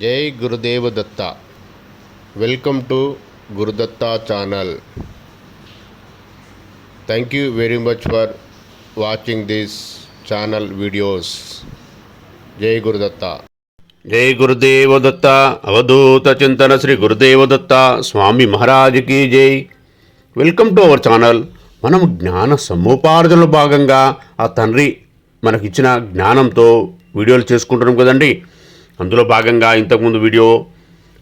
జై Gurudeva Datta. Welcome to Gurudatta channel. Thank you very much for watching this channel videos జై గురుదత్త. జై గురుదేవ దత్త. అవధూత చింతన శ్రీ గురుదేవ దత్త. స్వామి మహారాజుకి జై. వెల్కమ్ టు అవర్ ఛానల్ మనం జ్ఞాన సముపార్జనలో భాగంగా ఆ తండ్రి మనకిచ్చిన జ్ఞానంతో వీడియోలు చేసుకుంటున్నాం కదండి. అందులో భాగంగా ఇంతకుముందు వీడియో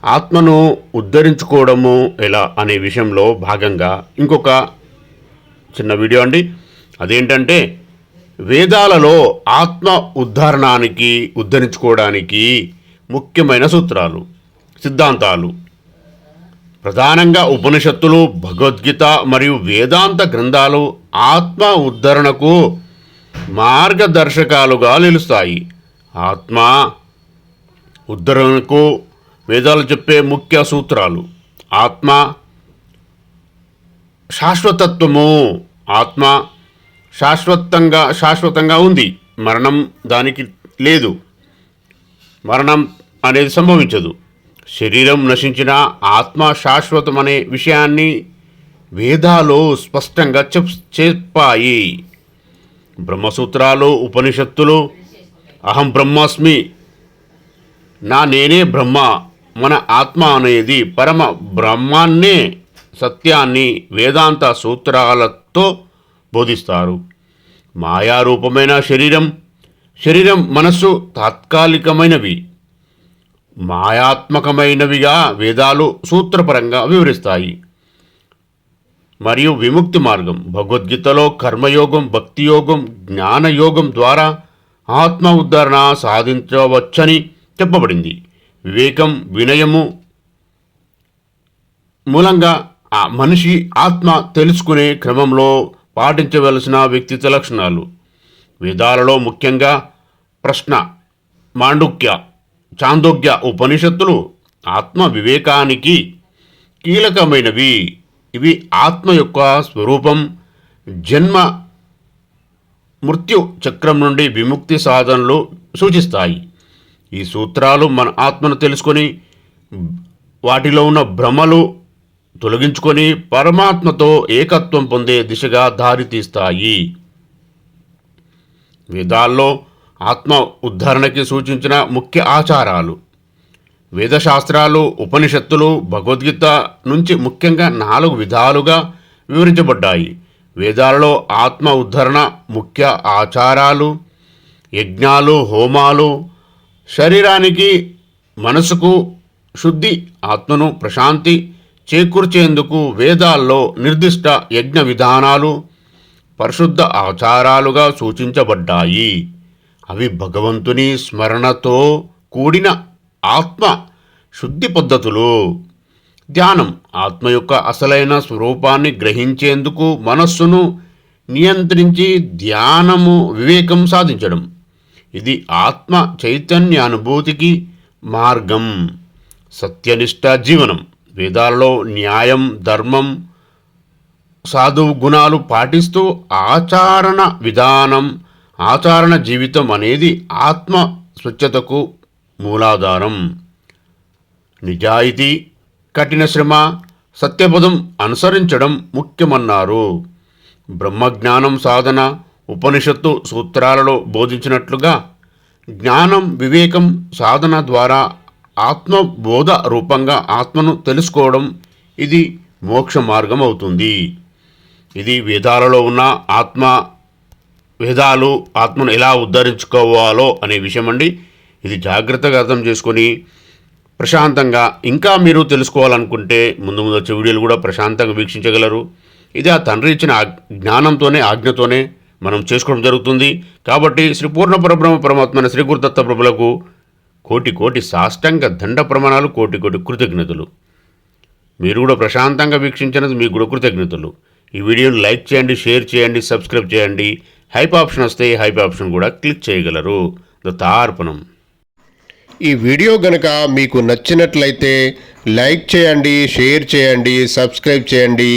ఆత్మను ఉద్ధరించుకోవడము ఎలా అనే విషయంలో భాగంగా ఇంకొక చిన్న వీడియో అండి. అదేంటంటే వేదాలలో ఆత్మ ఉద్ధరణానికి ఉద్ధరించుకోవడానికి ముఖ్యమైన సూత్రాలు సిద్ధాంతాలు. ప్రధానంగా ఉపనిషత్తులు భగవద్గీత మరియు వేదాంత గ్రంథాలు ఆత్మ ఉద్ధరణకు మార్గదర్శకాలుగా నిలుస్తాయి. ఆత్మ ఉద్ధరణకు వేదాలు చెప్పే ముఖ్య సూత్రాలు. ఆత్మ శాశ్వతత్వము. ఆత్మ శాశ్వతంగా శాశ్వతంగా ఉంది. మరణం దానికి లేదు. మరణం అనేది సంభవించదు. శరీరం నశించిన ఆత్మ శాశ్వతం అనే విషయాన్ని వేదాలు స్పష్టంగా చెప్ చెప్పాయి. బ్రహ్మసూత్రాలు ఉపనిషత్తులు అహం బ్రహ్మాస్మి నా నేనే బ్రహ్మ మన ఆత్మ అనేది పరమ బ్రహ్మాన్నే సత్యాన్ని వేదాంత సూత్రాలతో బోధిస్తారు. మాయారూపమైన శరీరం శరీరం మనస్సు తాత్కాలికమైనవి. మాయాత్మకమైనవిగా వేదాలు సూత్రపరంగా వివరిస్తాయి. మరియు విముక్తి మార్గం భగవద్గీతలో కర్మయోగం భక్తియోగం జ్ఞానయోగం ద్వారా ఆత్మ ఉద్ధరణ సాధించవచ్చని చెప్పబడింది. వివేకం వినయము మూలంగా ఆ మనిషి ఆత్మ తెలుసుకునే క్రమంలో పాటించవలసిన వ్యక్తిత్వ లక్షణాలు. వేదాలలో ముఖ్యంగా ప్రశ్న మాండుక్య చాందోగ్య ఉపనిషత్తులు ఆత్మ వివేకానికి కీలకమైనవి. ఇవి ఆత్మ యొక్క స్వరూపం జన్మ మృత్యు చక్రం నుండి విముక్తి సాధనలు సూచిస్తాయి. ఈ సూత్రాలు మన ఆత్మను తెలుసుకొని వాటిలో ఉన్న భ్రమలు తొలగించుకొని పరమాత్మతో ఏకత్వం పొందే దిశగా దారితీస్తాయి వేదాల్లో ఆత్మ ఉద్ధరణకి సూచించిన ముఖ్య ఆచారాలు వేదశాస్త్రాలు ఉపనిషత్తులు భగవద్గీత నుంచి ముఖ్యంగా నాలుగు విధాలుగా వివరించబడ్డాయి. వేదాలలో ఆత్మ ఉద్ధరణ ముఖ్య ఆచారాలు యజ్ఞాలు హోమాలు శరీరానికి మనసుకు శుద్ధి ఆత్మను ప్రశాంతి చేకూర్చేందుకు వేదాల్లో నిర్దిష్ట యజ్ఞ విధానాలు పరిశుద్ధ ఆచారాలుగా సూచించబడ్డాయి. అవి భగవంతుని స్మరణతో కూడిన ఆత్మ శుద్ధి పద్ధతులు. ధ్యానం ఆత్మ యొక్క అసలైన స్వరూపాన్ని గ్రహించేందుకు మనస్సును నియంత్రించి ధ్యానము వివేకం సాధించడం. ఇది ఆత్మ చైతన్య అనుభూతికి మార్గం. సత్యనిష్ట జీవనం. వేదాలలో న్యాయం ధర్మం సాధువు గుణాలు పాటిస్తూ ఆచరణ విధానం ఆచరణ జీవితం అనేది ఆత్మ స్వచ్ఛతకు మూలాధారం. నిజాయితీ కఠిన శ్రమ సత్యపదం అనుసరించడం ముఖ్యమన్నారు. బ్రహ్మజ్ఞానం సాధన ఉపనిషత్తు సూత్రాలలో బోధించినట్లుగా జ్ఞానం వివేకం సాధన ద్వారా ఆత్మబోధ రూపంగా ఆత్మను తెలుసుకోవడం ఇది మోక్ష మార్గం అవుతుంది ఇది వేదాలలో ఉన్న ఆత్మ వేదాలు ఆత్మను ఎలా ఉద్ధరించుకోవాలో అనే విషయం అండి ఇది జాగ్రత్తగా అర్థం చేసుకొని ప్రశాంతంగా ఇంకా మీరు తెలుసుకోవాలనుకుంటే ముందు ముందు వచ్చే వీడియోలు కూడా ప్రశాంతంగా వీక్షించగలరు. ఇది ఆ తండ్రి ఇచ్చిన ఆ జ్ఞానంతోనే ఆజ్ఞతోనే మనం చేసుకోవడం జరుగుతుంది. కాబట్టి శ్రీ పూర్ణ పరబ్రహ్మ పరమాత్మ శ్రీ గురుదత్త ప్రభులకు కోటి కోటి సాష్టంగ దండ ప్రమాణాలు కోటి కోటి కృతజ్ఞతలు. మీరు కూడా ప్రశాంతంగా వీక్షించినది మీకు కూడా కృతజ్ఞతలు. ఈ వీడియోని లైక్ చేయండి షేర్ చేయండి సబ్స్క్రైబ్ చేయండి. హైప్ ఆప్షన్ వస్తే హైప్ ఆప్షన్ కూడా క్లిక్ చేయగలరు. దత్తార్పణం ఈ వీడియో గనక మీకు నచ్చినట్లయితే లైక్ చేయండి షేర్ చేయండి సబ్స్క్రైబ్ చేయండి.